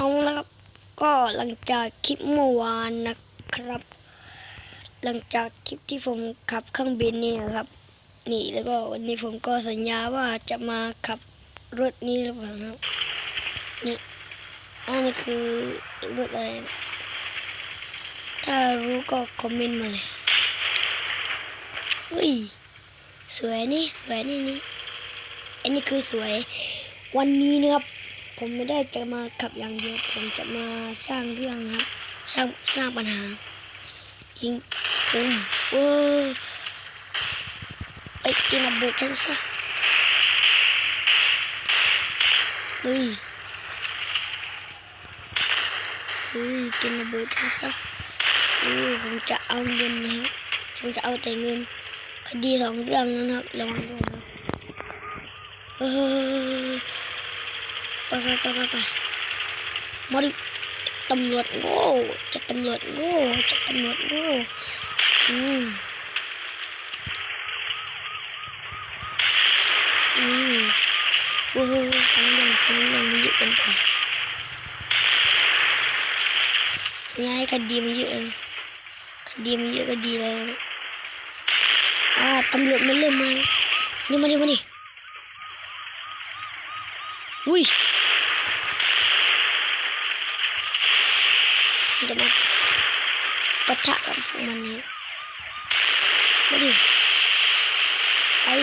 เอาแล้วครับ ก็หลังจากคลิปเมื่อวานนะครับ หลังจากคลิปที่ผมขับเครื่องบินนี่นะครับ นี่แล้วก็วันนี้ผมก็สัญญาว่าจะมาขับรถนี้หรือเปล่านะครับนี่อันนี้คือรถอะไร ถ้ารู้ก็คอมเมนต์มาเลยเฮ้ยสวยนี่สวยนี่นี่อันนี้คือสวยวันนี้นะครับ ผมไม่ได้จะมาขับอย่างเดียวผมจะมาสร้างเรื่องครับ สร้างสร้างปัญหายิงปุ้มเว้อไปกินระเบิดฉันซะเฮ้ยเฮ้ยกินระเบิดฉันซะเฮ้ยผมจะเอาเงินนะครับผมจะเอาแต่เงิน คดีสองเรื่องนะครับระวังด้วยนะเฮ้ย ไปไปไปไปไปมาดิตำรวจโง่จะตำรวจโง่จะตำรวจโง่อืมอืมโอ้โหฟังเรื่องฟังเยองมันเยอะเกินไปง่ายคดีมันเยอะนะคดีมันเยอะก็ดีแล้วอ่าตำรวจมันเริ่มมานี่มาดิมาดิอุ้ย จะมาปะทะกับพวกมันนี้มาดิไอ้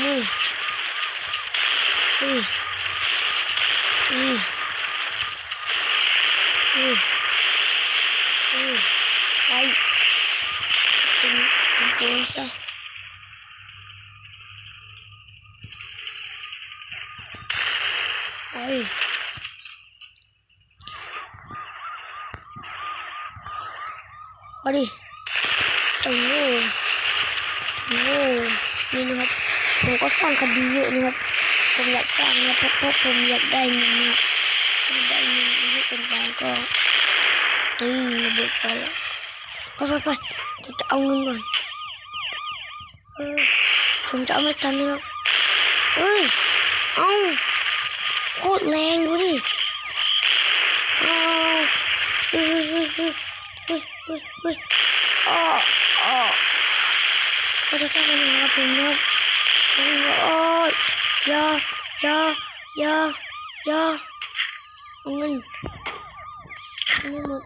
มูอุ้ยอุ้ยอุ้ยอุ้ยไอ้เป็นเป็นตัวซะไอ้ เอาดิโอ้โหโอ้โหนี่นะครับผมก็สร้างคดีเยอะนะครับผมอยากสร้างนะเพราะเพราะผมอยากได้เงินนะผมได้เงินเยอะเกินไปก็นี่ระเบิดไปแล้วไปไปไปจะเอาเงินก่อนเออผมจะเอาไม่ทันนะครับเอ้ยเอาโคตรแรงดูดิเอาเฮ้ย เฮ้ยเฮ้ยอ๋ออ๋อเขาจะจ้างกันนะครับผมนะโอ้ยโอ้ยยายายายาเอาเงินเอาเงินหมด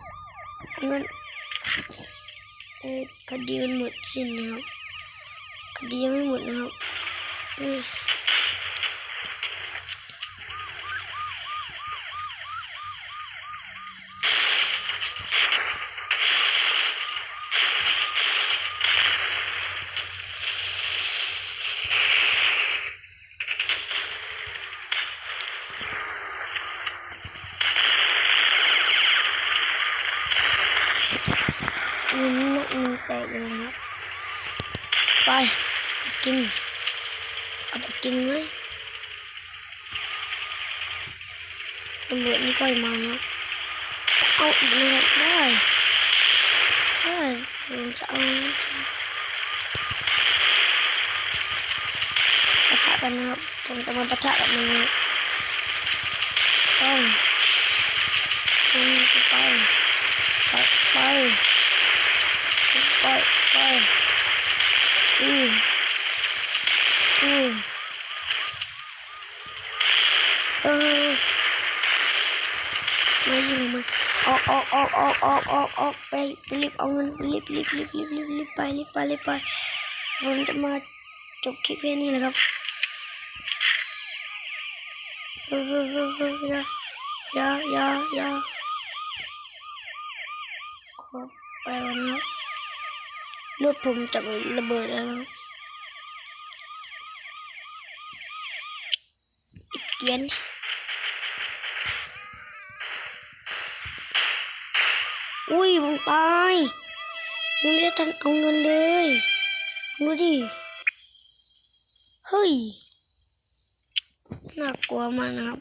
เอาเงินเอ้คดีมันหมดสิ้นนะครับคดียังไม่หมดนะครับเอ้ ยมีนักมีแตกเลยนะครับ ไปกิน เอาไปกินไหมตำรวจนี่ก็มานะเอาอีกนะครับได้ได้ผมจะเอาปะทะกันนะครับผมจะมาปะทะกับมันนะครับต้องต้องไปไปไป ไปไปอืมอืมเออมายู่มาออกออกออกออกออกออกออกไปไปรีบเอาเงินรีบรีบรีบรีบรีบรีบไปรีบไปรีบไปผมจะมาจบคลิปแค่นี้นะครับเออเออเออเอออย่ายายายาขอไปวันนี้ รถผมจะระเบิดแล้วอีกเกียนอุ้ยผมตายยังไม่ได้ทันเอาเงินเลยดูดิเฮ้ยน่ากลัวมากนะครับ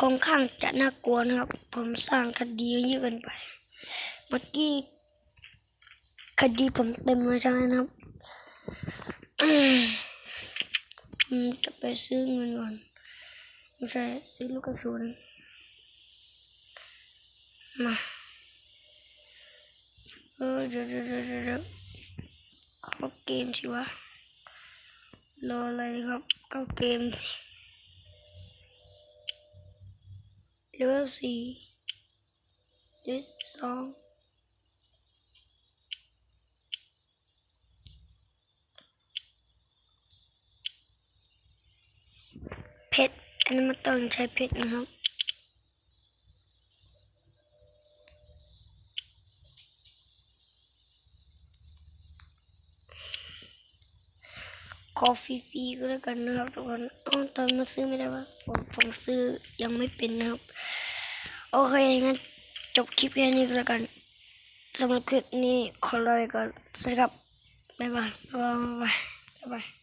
ค่อนข้างจะน่ากลัวนะครับ ผมสร้างคดีเยอะเกินไปเมื่อกี้ คดีผมเต็มเลยใช่ไหมครับอืมจะไปซื้อเงินก่อนไม่ใช่ซื้อลูกกระสุนมาเออเดี๋ยวเดี๋ยวเดี๋ยวเข้าเกมสิวะรออะไรครับเข้าเกมสิเลเวลสี่เดี๋ยวสองเพชร อันนี้มันต้องใช้เพชรนะครับขอฟรีๆก็แล้วกันนะครับทุกคนอ้ตอนมาซื้อไม่ได้วะผมผมซื้อยังไม่เป็นนะครับ โอเคงั้นจบคลิปแค่นี้ก็แล้วกันสำหรับคลิปนี้ขอลาไปก่อนสวัสดีครับบ๊ายบายบ๊ายบายบ๊ายบาย